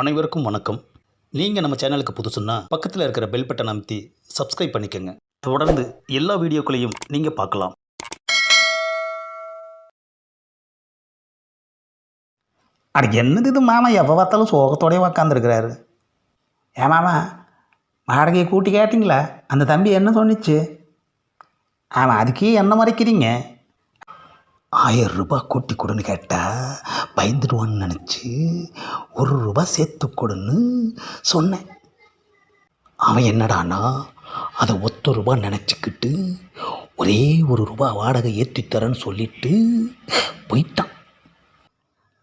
அனைவருக்கும் வணக்கம். நீங்கள் நம்ம சேனலுக்கு புதுசுன்னா பக்கத்தில் இருக்கிற பெல் பட்டன் அமைத்தி சப்ஸ்கிரைப் பண்ணிக்கோங்க. தொடர்ந்து எல்லா வீடியோக்களையும் நீங்கள் பார்க்கலாம். அது என்னது இது மாமா? எப்போ பார்த்தாலும் சோகத்தோடய உக்காந்துருக்கிறாரு. ஏன் மாமா வாடகையை கூட்டி கேட்டிங்களா? அந்த தம்பி என்ன சொன்னிச்சு? ஆமாம் அதுக்கே என்ன மறைக்கிறீங்க? ஆயிரம் ரூபாய் கூட்டி கொடுன்னு கேட்டால் பயந்துடுவான்னு நினச்சி ஒரு ரூபா சேர்த்து கொடுன்னு சொன்னேன். அவன் என்னடானா அதை ஒத்த ரூபா நினச்சிக்கிட்டு ஒரே ஒரு ரூபா வாடகை ஏற்றி தரேன்னு சொல்லிட்டு போயிட்டான்.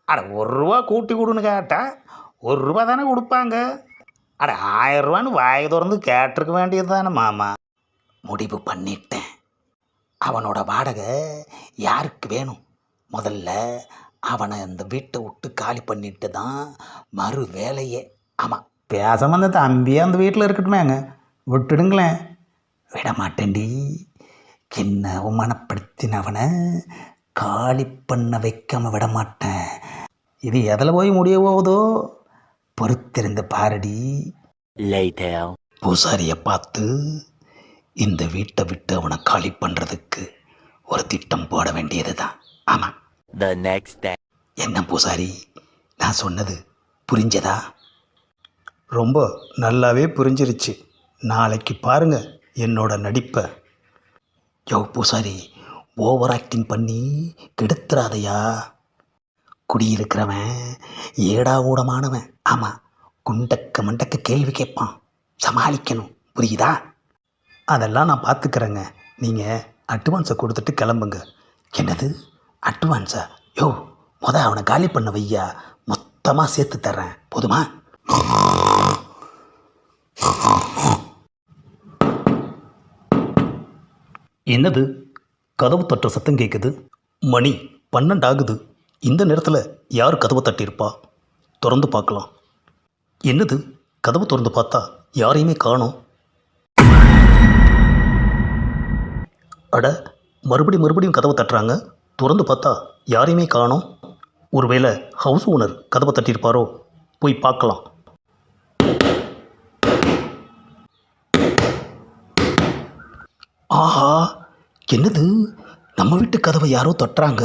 அட ஒரு ரூபா கூட்டி கொடுன்னு கேட்டா ஒரு ரூபா தானே கொடுப்பாங்க. அட ஆயிரம் ரூபான்னு வாயை திறந்து கேட்டிருக்க வேண்டியது தானே மாமா. முடிவு பண்ணிட்டேன். அவனோட வாடகை யாருக்கு வேணும்? முதல்ல அவனை அந்த வீட்டை விட்டு காலி பண்ணிட்டு தான் மறு வேலையே. ஆமாம் பேசாம அந்த தம்பியே அந்த வீட்டில் இருக்கட்டுமேங்க. விட்டுடுங்களேன். விட மாட்டேன்டி என்ன அவமானப்படுத்தினவனை காலி பண்ண வைக்காம விட மாட்டேன் இது எதில் போய் முடிய போகுதோ? பொறுத்திருந்து பாரடி. பூசாரியை பார்த்து இந்த வீட்டை விட்டு அவனை காலி பண்ணுறதுக்கு ஒரு திட்டம் போட வேண்டியது தான் ஆமாம் த நெக்ஸ்ட் டே என்ன பூசாரி நான் சொன்னது புரிஞ்சதா? ரொம்ப நல்லாவே புரிஞ்சிருச்சு. நாளைக்கு பாருங்க என்னோட நடிப்பை. யோ பூசாரி ஓவர் ஆக்டிங் பண்ணி கெடுத்துறாதையா? குடியிருக்கிறவன் ஏடா ஊடமானவன். ஆமாம் குண்டக்க மண்டக்க கேள்வி கேட்பான். சமாளிக்கணும். புரியுதா? அதெல்லாம் நான் பார்த்துக்கிறேங்க. நீங்கள் அட்வான்ஸை கொடுத்துட்டு கிளம்புங்க. என்னது? அட்வான்ஸா? யோ முத அவனை காலி பண்ண வையா. மொத்தமாக சேர்த்து தர்றேன். போதுமா? என்னது? கதவு தட்டுற சத்தம் கேட்குது மணி பன்னெண்டு ஆகுது இந்த நேரத்தில் யார் கதவை தட்டியிருப்பா? திறந்து பார்க்கலாம். என்னது? கதவு திறந்து பார்த்தா யாரையுமே காணோம். அட மறுபடியும் மறுபடியும் கதவை தட்டுறாங்க? திறந்து பார்த்தா யாரையுமே காணோம். ஒருவேளை ஹவுஸ் ஓனர் கதவை தட்டியிருப்பாரோ? போய் பார்க்கலாம். ஆஹா என்னது? நம்ம வீட்டு கதவை யாரோ தட்டுறாங்க?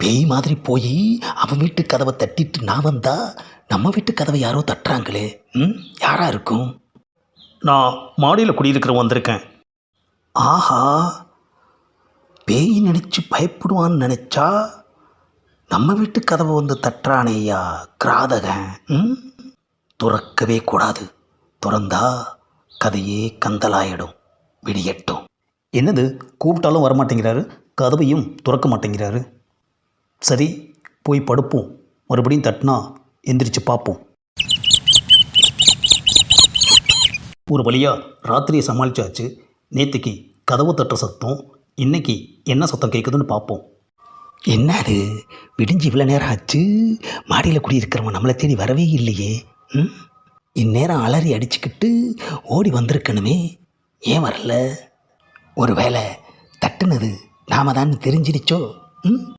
பேய் மாதிரி போய் அவன் வீட்டு கதவை தட்டிட்டு நான் வந்தா நம்ம வீட்டு கதவை யாரோ தட்டுறாங்களே. ம் யாரா இருக்கும்? நான் மாடியில் குடியிருக்கிற வந்திருக்கேன். ஆஹா பேய் நினச்சி பயப்படுவான்னு நினச்சா நம்ம வீட்டு கதவை வந்து தட்டுறானேயா கிராதகன்? ம்? துறக்கவே கூடாது. துறந்தா கதையே கந்தலாயிடும். விடியட்டும். என்னது? கூப்பிட்டாலும் வரமாட்டேங்கிறாரு. கதவையும் துறக்க மாட்டேங்கிறாரு. சரி போய் படுப்போம். மறுபடியும் தட்டினா எந்திரிச்சு பார்ப்போம். ஒரு வழியாக ராத்திரியை சமாளிச்சாச்சு. நேற்றுக்கு கதவு தட்டுற சத்தம் இன்னைக்கு என்ன சத்தம் கேட்குதுன்னு பார்ப்போம். என்ன அது விடிஞ்சு இவ்வளோ நேரம் ஆச்சு? மாடியில் குடியிருக்கிறவன் நம்மளை தேடி வரவே இல்லையே. ம்? இந்நேரம் அலறி அடிச்சுக்கிட்டு ஓடி வந்திருக்கணுமே. ஏன் வரல? ஒருவேளை தட்டுனது நாம தான் தெரிஞ்சிடுச்சோ? ம்?